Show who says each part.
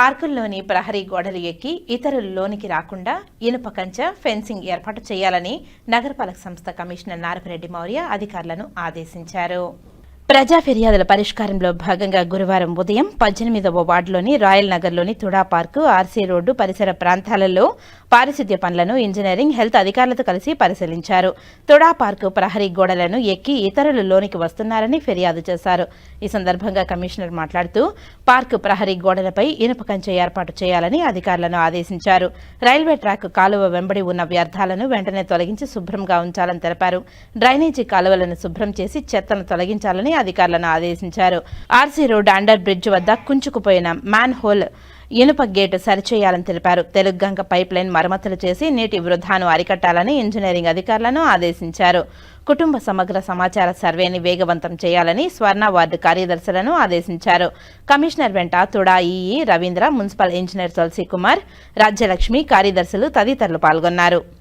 Speaker 1: పార్కుల్లోని ప్రహరీ గోడలు ఎక్కి ఇతరులు లోనికి రాకుండా ఇనుప కంచె ఫెన్సింగ్ ఏర్పాటు చేయాలని నగరపాలక సంస్థ కమిషనర్ నారపరెడ్డి మౌర్య అధికారులను ఆదేశించారు. ప్రజా ఫిర్యాదుల పరిష్కారంలో భాగంగా గురువారం ఉదయం పద్దెనిమిదవ వార్డులోని రాయల్ నగర్లోని తుడా పార్కు ఆర్సీ రోడ్డు పరిసర ప్రాంతాలలో పారిశుద్ధ్య పనులను ఇంజనీరింగ్ హెల్త్ అధికారులతో కలిసి పరిశీలించారు. తుడా పార్కు ప్రహరీ గోడలను ఎక్కి ఇతరులు లోనికి వస్తున్నారని ఫిర్యాదు చేశారు. ఈ సందర్భంగా కమిషనర్ మాట్లాడుతూ పార్కు ప్రహరీ గోడలపై ఇనుప కంచె ఏర్పాటు చేయాలని అధికారులను ఆదేశించారు. రైల్వే ట్రాక్ కాలువ వెంబడి ఉన్న వ్యర్థాలను వెంటనే తొలగించి శుభ్రంగా ఉంచాలని తెలిపారు. డ్రైనేజీ కాలువలను శుభ్రం చేసి చెత్తను తొలగించాలని అధికారులను ఆదేశించారు. ఆర్సీ రోడ్ అండర్ బ్రిడ్జ్ వద్ద కుంచుకుపోయిన మ్యాన్ హోల్ ఇనుప గేటు సరిచేయాలని తెలిపారు. తెలుగుగంగ పైప్ లైన్ మరమ్మతులు చేసి నీటి వృధాను అరికట్టాలని ఇంజనీరింగ్ అధికారులను ఆదేశించారు. కుటుంబ సమగ్ర సమాచార సర్వేని వేగవంతం చేయాలని స్వర్ణ వార్డు కార్యదర్శులను ఆదేశించారు. కమిషనర్ వెంట TUDA EE Ravindra municipal engineer Tulasi Kumar Rajyalakshmi కార్యదర్శులు తదితరులు పాల్గొన్నారు.